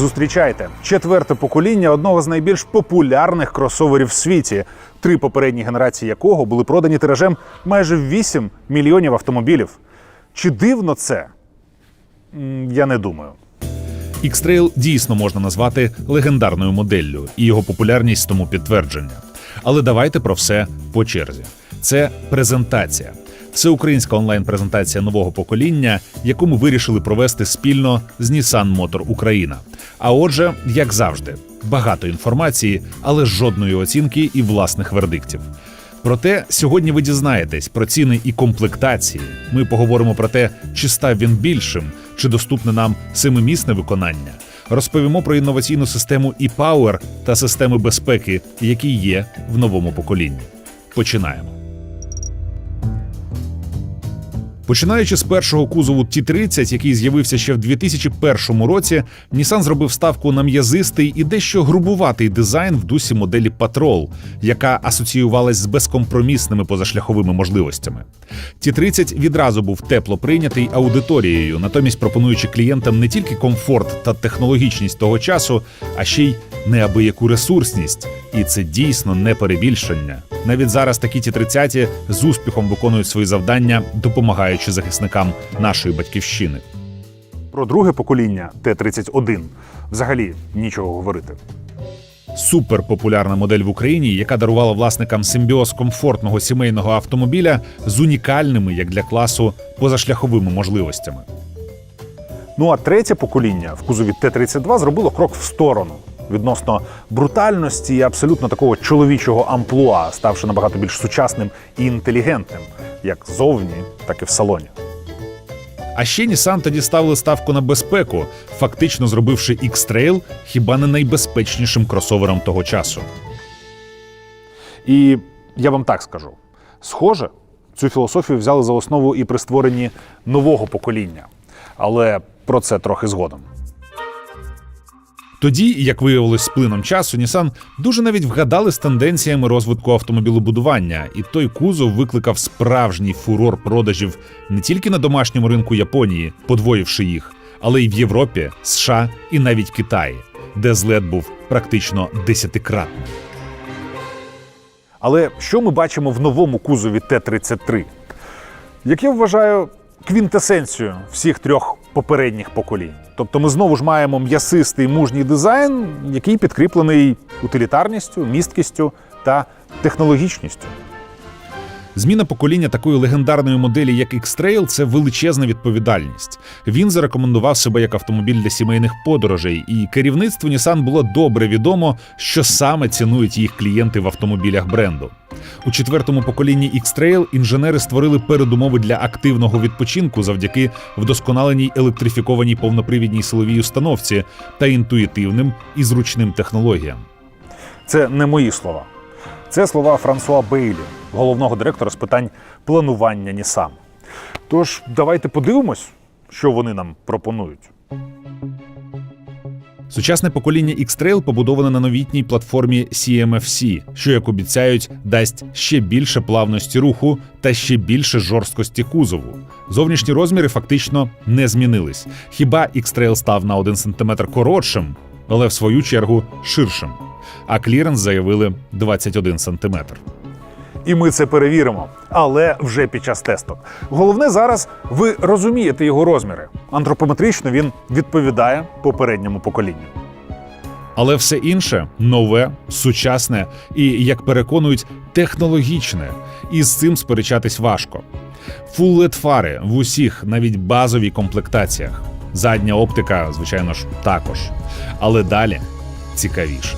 Зустрічайте четверте покоління одного з найбільш популярних кросоверів в світі, три попередні генерації якого були продані тиражем майже 8 мільйонів автомобілів. Чи дивно це? Я не думаю. X-Trail дійсно можна назвати легендарною моделлю, і його популярність тому підтвердження. Але давайте про все по черзі. Це презентація. Це українська онлайн-презентація нового покоління, яку ми вирішили провести спільно з Nissan Motor Україна. А отже, як завжди, багато інформації, але жодної оцінки і власних вердиктів. Проте сьогодні ви дізнаєтесь про ціни і комплектації. Ми поговоримо про те, чи став він більшим, чи доступне нам семимісне виконання. Розповімо про інноваційну систему e-Power та системи безпеки, які є в новому поколінні. Починаємо. Починаючи з першого кузову Т-30, який з'явився ще в 2001 році, Nissan зробив ставку на м'язистий і дещо грубуватий дизайн в дусі моделі Patrol, яка асоціювалась з безкомпромісними позашляховими можливостями. Т-30 відразу був тепло прийнятий аудиторією, натомість пропонуючи клієнтам не тільки комфорт та технологічність того часу, а ще й неабияку ресурсність. І це дійсно не перебільшення. Навіть зараз такі ті 30 з успіхом виконують свої завдання, допомагаючи захисникам нашої батьківщини. Про друге покоління Т-31 взагалі нічого говорити. Суперпопулярна модель в Україні, яка дарувала власникам симбіоз комфортного сімейного автомобіля з унікальними, як для класу, позашляховими можливостями. Ну а третє покоління в кузові Т-32 зробило крок в сторону відносно брутальності і абсолютно такого чоловічого амплуа, ставши набагато більш сучасним і інтелігентним, як зовні, так і в салоні. А ще Nissan тоді ставили ставку на безпеку, фактично зробивши X-Trail хіба не найбезпечнішим кросовером того часу. І я вам так скажу: схоже, цю філософію взяли за основу і при створенні нового покоління. Але про це трохи згодом. Тоді, як виявилось з плином часу, Nissan дуже навіть вгадали з тенденціями розвитку автомобілебудування, і той кузов викликав справжній фурор продажів не тільки на домашньому ринку Японії, подвоївши їх, але й в Європі, США і навіть Китаї, де злет був практично десятикратним. Але що ми бачимо в новому кузові Т-33? Як я вважаю, квінтесенцію всіх трьох попередніх поколінь. Тобто ми знову ж маємо м'ясистий мужній дизайн, який підкріплений утилітарністю, місткістю та технологічністю. Зміна покоління такої легендарної моделі, як X-Trail, це величезна відповідальність. Він зарекомендував себе як автомобіль для сімейних подорожей, і керівництву Nissan було добре відомо, що саме цінують їх клієнти в автомобілях бренду. У четвертому поколінні X-Trail інженери створили передумови для активного відпочинку завдяки вдосконаленій електрифікованій повнопривідній силовій установці та інтуїтивним і зручним технологіям. Це не мої слова. Це слова Франсуа Бейлі, головного директора з питань планування Nissan. Тож давайте подивимось, що вони нам пропонують. Сучасне покоління X-Trail побудоване на новітній платформі CMFC, що, як обіцяють, дасть ще більше плавності руху та ще більше жорсткості кузову. Зовнішні розміри фактично не змінились. Хіба X-Trail став на 1 см коротшим, але в свою чергу ширшим. А кліренс заявили 21 см. І ми це перевіримо, але вже під час тесту. Головне зараз ви розумієте його розміри. Антропометрично він відповідає попередньому поколінню. Але все інше нове, сучасне і, як переконують, технологічне, і з цим сперечатись важко. LED фари в усіх, навіть базовій комплектаціях. Задня оптика, звичайно ж, також. Але далі цікавіше.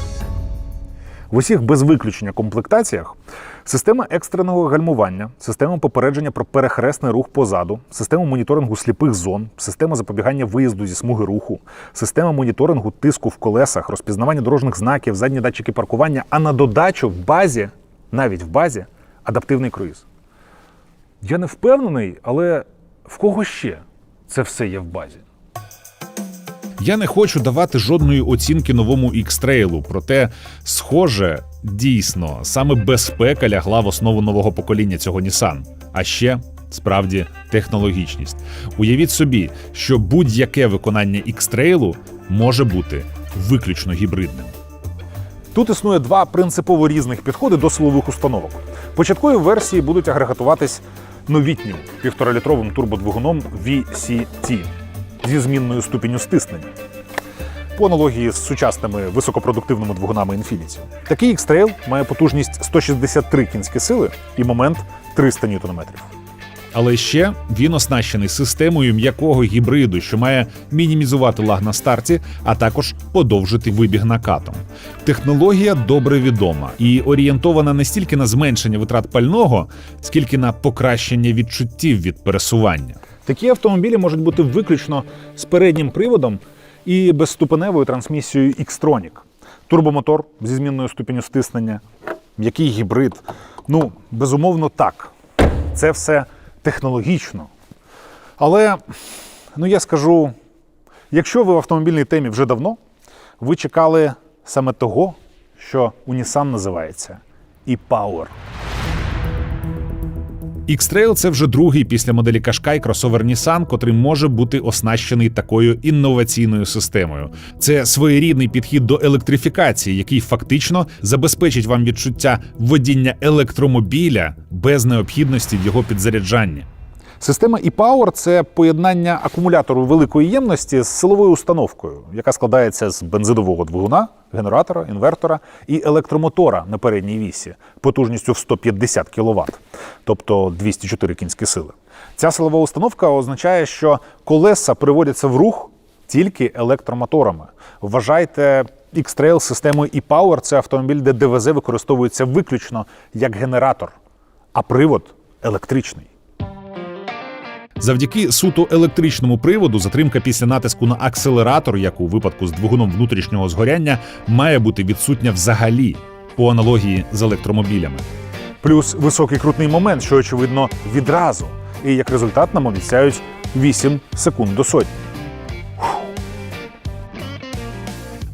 В усіх без виключення комплектаціях система екстреного гальмування, система попередження про перехресний рух позаду, система моніторингу сліпих зон, система запобігання виїзду зі смуги руху, система моніторингу тиску в колесах, розпізнавання дорожніх знаків, задні датчики паркування, а на додачу в базі, навіть в базі, адаптивний круїз. Я не впевнений, але в кого ще це все є в базі? Я не хочу давати жодної оцінки новому X-Trail, проте, схоже, дійсно, саме безпека лягла в основу нового покоління цього Nissan. А ще справді технологічність. Уявіть собі, що будь-яке виконання X-Trail може бути виключно гібридним. Тут існує два принципово різних підходи до силових установок. Початкові версії будуть агрегатуватись новітнім півторалітровим турбодвигуном VCT зі змінною ступінню стиснення. По аналогії з сучасними високопродуктивними двигунами Infiniti. Такий X-Trail має потужність 163 кінські сили і момент 300 Нм. Але ще він оснащений системою м'якого гібриду, що має мінімізувати лаг на старті, а також подовжити вибіг накатом. Технологія добре відома і орієнтована не стільки на зменшення витрат пального, скільки на покращення відчуттів від пересування. Такі автомобілі можуть бути виключно з переднім приводом і безступеневою трансмісією X-Tronic. Турбомотор зі змінною ступеню стиснення, м'який гібрид. Ну, безумовно, так. Це все технологічно. Але, ну я скажу, якщо ви в автомобільній темі вже давно, ви чекали саме того, що у Nissan називається e-Power. X-Trail – це вже другий після моделі Qashqai кросовер Nissan, котрий може бути оснащений такою інноваційною системою. Це своєрідний підхід до електрифікації, який фактично забезпечить вам відчуття водіння електромобіля без необхідності в його підзаряджанні. Система e-Power – це поєднання акумулятору великої ємності з силовою установкою, яка складається з бензинового двигуна, генератора, інвертора і електромотора на передній вісі потужністю в 150 кВт, тобто 204 кінські сили. Ця силова установка означає, що колеса приводяться в рух тільки електромоторами. Вважайте X-Trail системою e-Power – це автомобіль, де ДВЗ використовується виключно як генератор, а привод електричний. Завдяки суто електричному приводу затримка після натиску на акселератор, як у випадку з двигуном внутрішнього згоряння, має бути відсутня взагалі по аналогії з електромобілями. Плюс високий крутний момент, що очевидно відразу. І як результат нам обіцяють 8 секунд до сотні.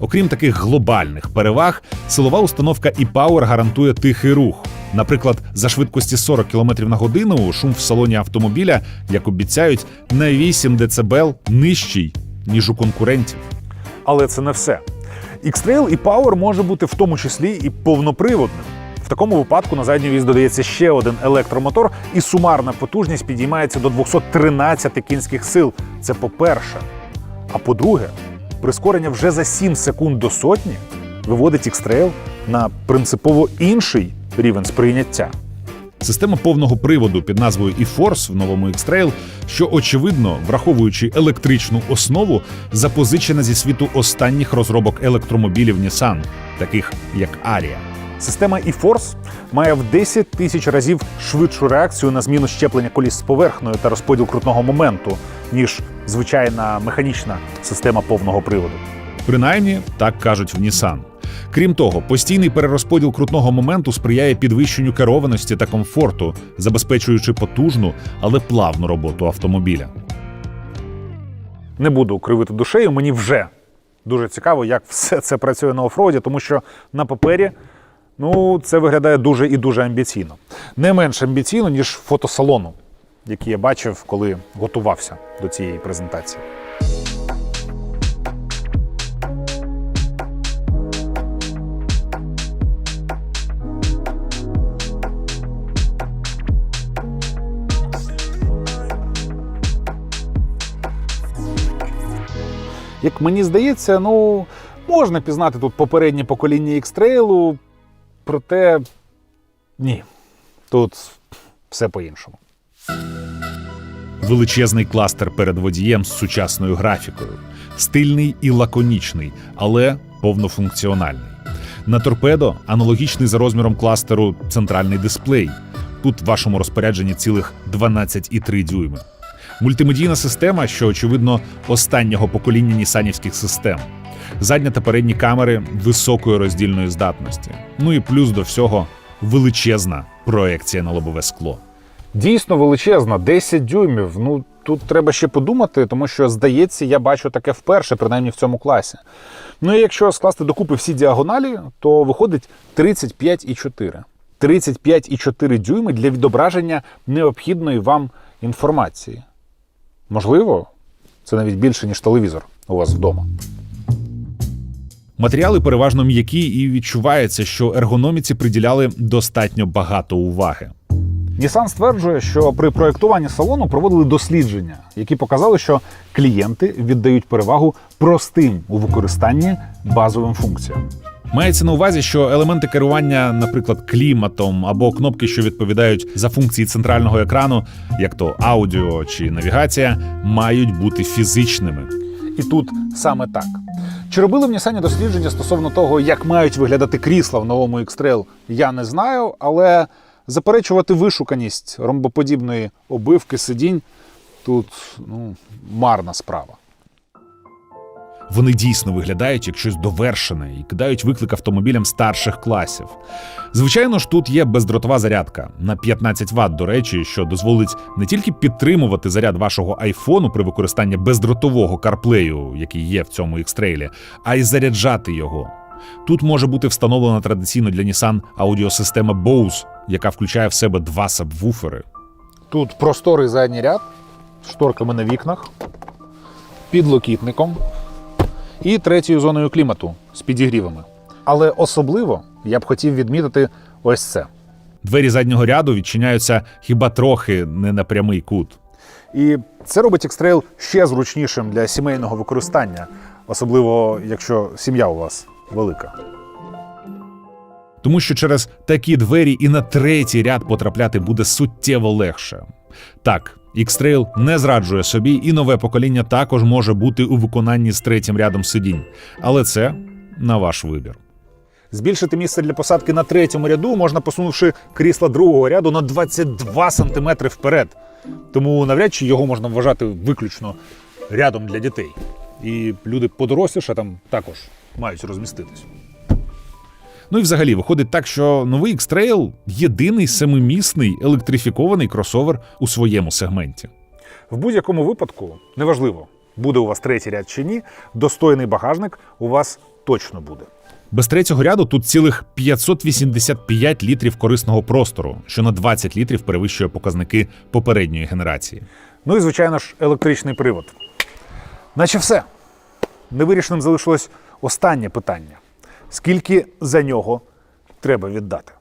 Окрім таких глобальних переваг, силова установка e-Power гарантує тихий рух. Наприклад, за швидкості 40 км на годину шум в салоні автомобіля, як обіцяють, на 8 дБ нижчий ніж у конкурентів. Але це не все. X-Trail і Power може бути в тому числі і повноприводним. В такому випадку на задній віз додається ще один електромотор, і сумарна потужність підіймається до 213 кінських сил. Це по-перше. А по-друге, прискорення вже за 7 секунд до сотні виводить X-Trail на принципово інший рівень сприйняття. Система повного приводу під назвою e-Force в новому X-Trail, що очевидно, враховуючи електричну основу, запозичена зі світу останніх розробок електромобілів Nissan, таких як Aria. Система e-Force має в 10 тисяч разів швидшу реакцію на зміну щеплення коліс з поверхнею та розподіл крутного моменту, ніж звичайна механічна система повного приводу. Принаймні, так кажуть в Nissan. Крім того, постійний перерозподіл крутного моменту сприяє підвищенню керованості та комфорту, забезпечуючи потужну, але плавну роботу автомобіля. Не буду кривити душею, мені вже дуже цікаво, як все це працює на офроді, тому що на папері ну, це виглядає дуже і дуже амбіційно. Не менш амбіційно, ніж фотосалону, який я бачив, коли готувався до цієї презентації. Як мені здається, ну можна пізнати тут попереднє покоління X-Trail, проте ні, тут все по-іншому. Величезний кластер перед водієм з сучасною графікою, стильний і лаконічний, але повнофункціональний. На торпедо аналогічний за розміром кластеру центральний дисплей. Тут в вашому розпорядженні цілих 12,3 дюйми. Мультимедійна система, що очевидно останнього покоління нісанівських систем. Задня та передні камери високої роздільної здатності. Ну і плюс до всього величезна проекція на лобове скло. Дійсно величезна, 10 дюймів. Ну тут треба ще подумати, тому що здається, я бачу таке вперше, принаймні в цьому класі. Ну і якщо скласти докупи всі діагоналі, то виходить 35,4. 35,4 дюйми для відображення необхідної вам інформації. Можливо, це навіть більше, ніж телевізор у вас вдома. Матеріали переважно м'які, і відчувається, що ергономіці приділяли достатньо багато уваги. Nissan стверджує, що при проєктуванні салону проводили дослідження, які показали, що клієнти віддають перевагу простим у використанні базовим функціям. Мається на увазі, що елементи керування, наприклад, кліматом або кнопки, що відповідають за функції центрального екрану, як то аудіо чи навігація, мають бути фізичними. І тут саме так. Чи робили в Nissan дослідження стосовно того, як мають виглядати крісла в новому X-Trail, я не знаю, але заперечувати вишуканість ромбоподібної обивки сидінь тут ну, марна справа. Вони дійсно виглядають як щось довершене і кидають виклик автомобілям старших класів. Звичайно ж, тут є бездротова зарядка на 15 Вт, до речі, що дозволить не тільки підтримувати заряд вашого айфону при використанні бездротового CarPlay, який є в цьому X-Trail, а й заряджати його. Тут може бути встановлена традиційно для Nissan аудіосистема Bose, яка включає в себе два сабвуфери. Тут просторий задній ряд з шторками на вікнах, підлокітником і третьою зоною клімату з підігрівами. Але особливо я б хотів відмітити ось це. Двері заднього ряду відчиняються хіба трохи не на прямий кут. І це робить X-Trail ще зручнішим для сімейного використання, особливо якщо сім'я у вас велика. Тому що через такі двері і на третій ряд потрапляти буде суттєво легше. Так, X-Trail не зраджує собі, і нове покоління також може бути у виконанні з третім рядом сидінь. Але це на ваш вибір. Збільшити місце для посадки на третьому ряду можна посунувши крісла другого ряду на 22 см вперед. Тому навряд чи його можна вважати виключно рядом для дітей. І люди подоросліше там також мають розміститись. Ну і взагалі виходить так, що новий X-Trail – єдиний семимісний електрифікований кросовер у своєму сегменті. В будь-якому випадку, неважливо, буде у вас третій ряд чи ні, достойний багажник у вас точно буде. Без третього ряду тут цілих 585 літрів корисного простору, що на 20 літрів перевищує показники попередньої генерації. Ну і, звичайно ж, електричний привод. Наче все. Невирішеним залишилось останнє питання: скільки за нього треба віддати?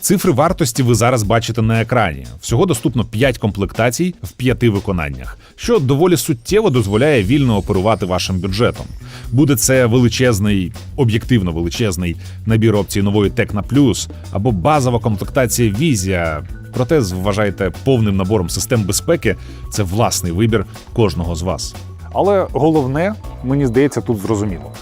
Цифри вартості ви зараз бачите на екрані. Всього доступно 5 комплектацій в 5 виконаннях, що доволі суттєво дозволяє вільно оперувати вашим бюджетом. Буде це величезний, об'єктивно величезний набір опцій нової Tecna Plus або базова комплектація Vizia. Проте вважайте повним набором систем безпеки це власний вибір кожного з вас. Але головне, мені здається, тут зрозуміло.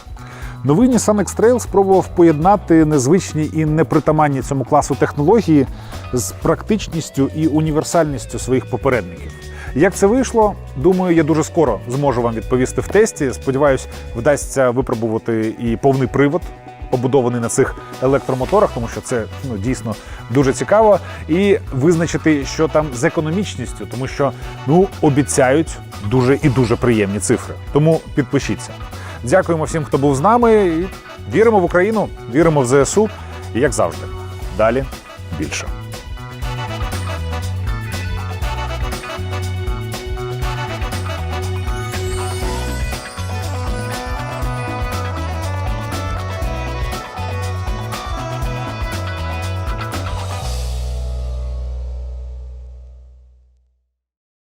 Новий Nissan X-Trail спробував поєднати незвичні і непритаманні цьому класу технології з практичністю і універсальністю своїх попередників. Як це вийшло, думаю, я дуже скоро зможу вам відповісти в тесті. Сподіваюсь, вдасться випробувати і повний привод, побудований на цих електромоторах, тому що це ну, дійсно дуже цікаво, і визначити, що там з економічністю, тому що ну обіцяють дуже і дуже приємні цифри. Тому підпишіться. Дякуємо всім, хто був з нами. і Віримо в Україну, віримо в ЗСУ. І як завжди, далі більше.